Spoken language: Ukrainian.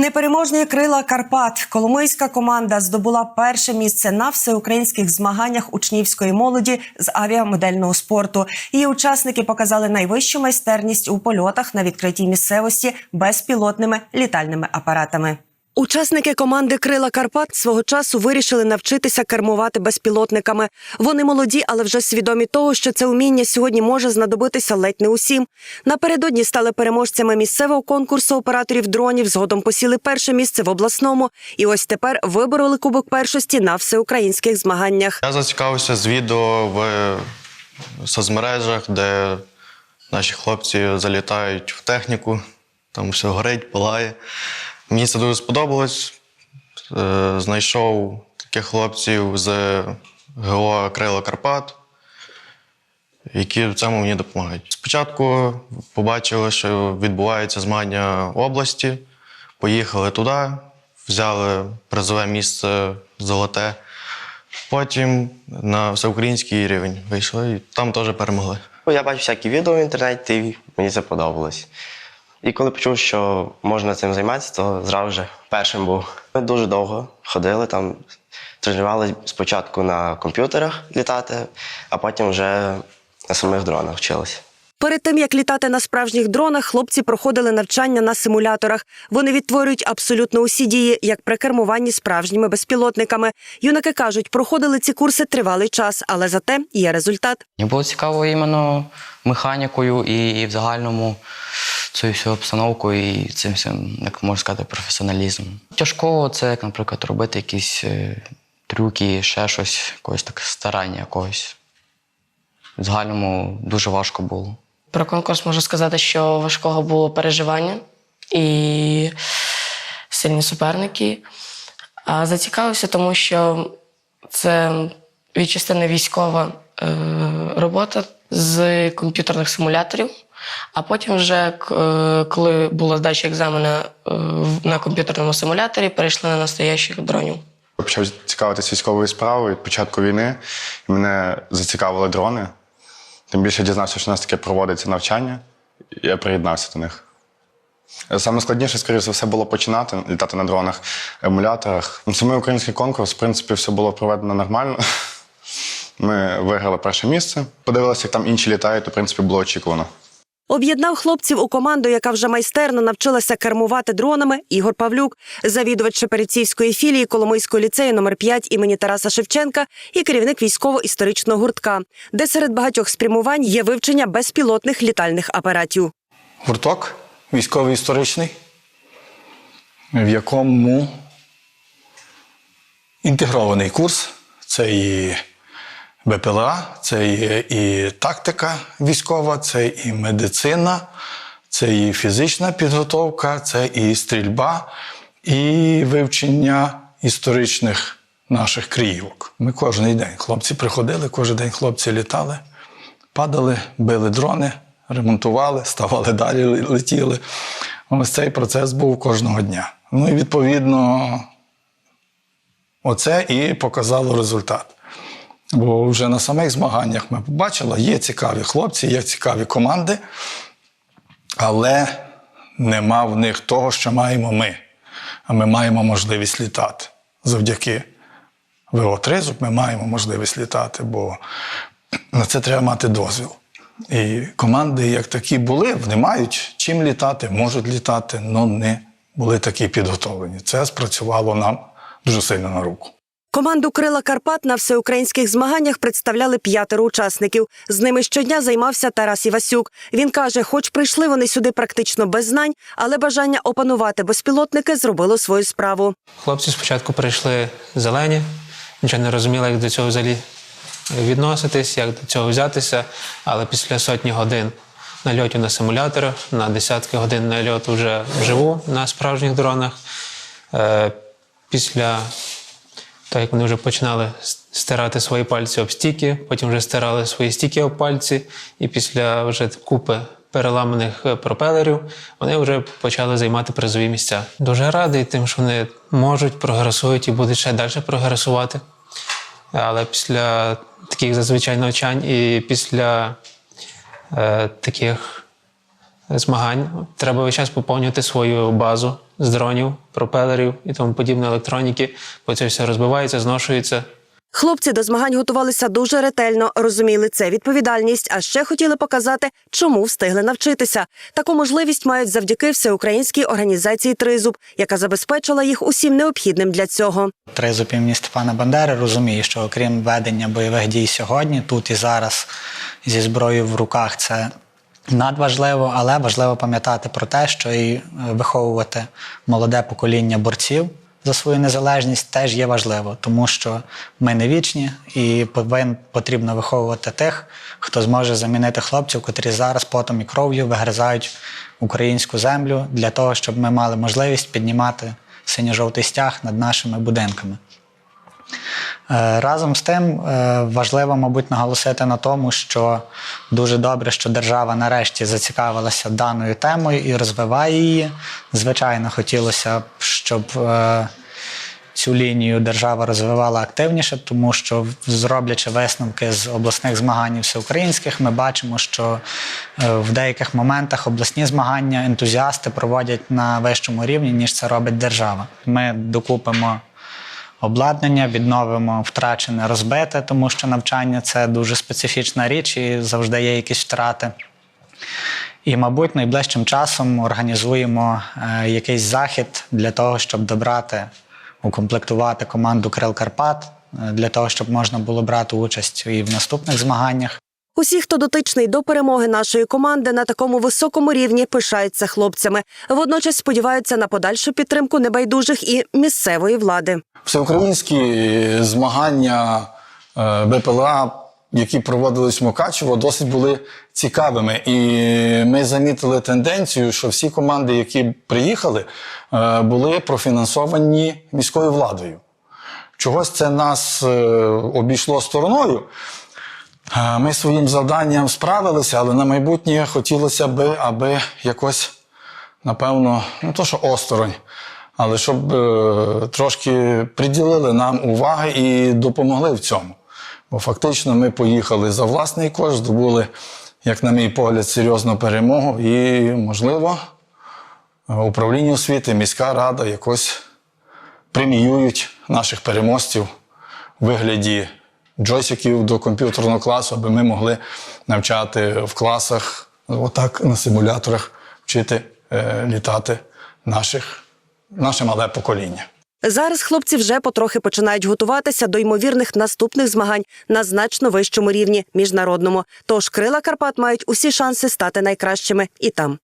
Непереможні крила Карпат. Коломийська команда здобула перше місце на всеукраїнських змаганнях учнівської молоді з авіамодельного спорту. Її учасники показали найвищу майстерність у польотах на відкритій місцевості безпілотними літальними апаратами. Учасники команди Крила Карпат свого часу вирішили навчитися кермувати безпілотниками. Вони молоді, але вже свідомі того, що це уміння сьогодні може знадобитися ледь не усім. Напередодні стали переможцями місцевого конкурсу операторів дронів. Згодом посіли перше місце в обласному. І ось тепер вибороли кубок першості на всеукраїнських змаганнях. Я зацікавився з відео в соцмережах, де наші хлопці залітають в техніку, там все горить, палає. Мені це дуже сподобалось. Е, Знайшов таких хлопців з ГО Крила Карпат, які в цьому мені допомагають. Спочатку побачили, що відбуваються змагання області, поїхали туди, взяли призове місце золоте. Потім на всеукраїнський рівень вийшли і там теж перемогли. Я бачив всякі відео в інтернеті, і мені це подобалось. І коли почув, що можна цим займатися, то зразу же першим був. Ми дуже довго ходили там, тренувалися спочатку на комп'ютерах літати, а потім вже на самих дронах вчилися. Перед тим як літати на справжніх дронах, хлопці проходили навчання на симуляторах. Вони відтворюють абсолютно усі дії, як при кермуванні справжніми безпілотниками. Юнаки кажуть, проходили ці курси тривалий час, але зате є результат. Мені було цікаво іменно механікою і, і в загальному цією всю обстановкою і цим всім, як можна сказати, професіоналізмом. Тяжко це, як, наприклад, робити якісь е, трюки, ще щось, якогось таке старання якогось. В загальному дуже важко було. Про конкурс можу сказати, що важкого було переживання і сильні суперники. А зацікавився, тому що це від частини військова е, робота з комп'ютерних симуляторів. А потім, вже, е, коли була здача екзамену е, на комп'ютерному симуляторі, перейшли на настоящих дронів. Почав цікавитися військовою справою від початку війни, мене зацікавили дрони. Тим більше дізнався, що у нас таке проводиться навчання, і я приєднався до них. Саме складніше, скоріше за все, було починати літати на дронах, емуляторах. Ну, Самий український конкурс, в принципі, все було проведено нормально. Ми виграли перше місце. Подивилися, як там інші літають, то в принципі було очікувано. Об'єднав хлопців у команду, яка вже майстерно навчилася кермувати дронами. Ігор Павлюк, завідувач Шеперецівської філії Коломийського ліцею номер 5 імені Тараса Шевченка і керівник військово-історичного гуртка, де серед багатьох спрямувань є вивчення безпілотних літальних апаратів. гурток військовий історичний, в якому інтегрований курс. Це і БПЛА, це і, і тактика військова, це і медицина, це і фізична підготовка, це і стрільба, і вивчення історичних наших криївок. Ми кожен день хлопці приходили, кожен день хлопці літали, падали, били дрони, ремонтували, ставали далі, летіли. Ось цей процес був кожного дня. Ну і відповідно, оце і показало результат. Бо вже на самих змаганнях ми побачили, є цікаві хлопці, є цікаві команди, але нема в них того, що маємо ми. А ми маємо можливість літати. Завдяки ВО-3 ми маємо можливість літати, бо на це треба мати дозвіл. І команди, як такі були, вони мають чим літати, можуть літати, але не були такі підготовлені. Це спрацювало нам дуже сильно на руку. Команду Крила Карпат на всеукраїнських змаганнях представляли п'ятеро учасників. З ними щодня займався Тарас Івасюк. Він каже, хоч прийшли вони сюди практично без знань, але бажання опанувати безпілотники зробило свою справу. Хлопці спочатку прийшли зелені, нічого не розуміли, як до цього взагалі відноситись, як до цього взятися. Але після сотні годин нальотів на симуляторах, на десятки годин нальоту вже вживу на справжніх дронах. е, Після того, як вони вже починали стирати свої пальці об стіки, потім вже стирали свої стіки об пальці, і після вже купи переламаних е, пропелерів вони вже почали займати призові місця. Дуже радий тим, що вони можуть, прогресують і будуть ще далі прогресувати. Але після таких зазвичай навчань і після е, таких змагань. Треба весь час поповнювати свою базу з дронів, пропелерів і тому подібної електроніки, бо це все розбивається, зношується. Хлопці до змагань готувалися дуже ретельно, розуміли це відповідальність, а ще хотіли показати, чому встигли навчитися. Таку можливість мають завдяки всеукраїнській організації Тризуб, яка забезпечила їх усім необхідним для цього. Тризуб імені Степана Бандери розуміє, що окрім ведення бойових дій сьогодні, тут і зараз зі зброєю в руках це надважливо, але важливо пам'ятати про те, що і е, виховувати молоде покоління борців за свою незалежність теж є важливо, тому що ми не вічні і повин, потрібно виховувати тих, хто зможе замінити хлопців, котрі зараз потом і кров'ю вигризають українську землю для того, щоб ми мали можливість піднімати синьо-жовтий стяг над нашими будинками. Е, Разом з тим е, важливо, мабуть, наголосити на тому, що дуже добре, що держава нарешті зацікавилася даною темою і розвиває її. Звичайно, хотілося б, щоб е, цю лінію держава розвивала активніше, тому що, зроблячи висновки з обласних змагань всеукраїнських, ми бачимо, що в деяких моментах обласні змагання ентузіасти проводять на вищому рівні, ніж це робить держава. Ми докупимо обладнання, відновимо втрачене, розбите, тому що навчання це дуже специфічна річ і завжди є якісь втрати. І, мабуть, найближчим часом організуємо е, якийсь захід для того, щоб добрати, укомплектувати команду Крил Карпат, е, для того, щоб можна було брати участь і в наступних змаганнях. Усі, хто дотичний до перемоги нашої команди на такому високому рівні, пишаються хлопцями. Водночас сподіваються на подальшу підтримку небайдужих і місцевої влади. Всеукраїнські змагання е, БПЛА, які проводились в Мукачево, досить були цікавими. І ми замітили тенденцію, що всі команди, які приїхали, е, були профінансовані міською владою. Чогось це нас е, обійшло стороною. Ми своїм завданням справилися, але на майбутнє хотілося би, аби якось, напевно, не то, що осторонь, але щоб е, трошки приділили нам уваги і допомогли в цьому. Бо фактично ми поїхали за власний кошт, здобули, як на мій погляд, серйозну перемогу, і, можливо, управління освіти, міська рада якось преміюють наших переможців у вигляді джойсиків до комп'ютерного класу, аби ми могли навчати в класах, отак на симуляторах вчити е, літати наших, наше мале покоління. Зараз хлопці вже потрохи починають готуватися до ймовірних наступних змагань на значно вищому рівні міжнародному. Тож крила Карпат мають усі шанси стати найкращими і там.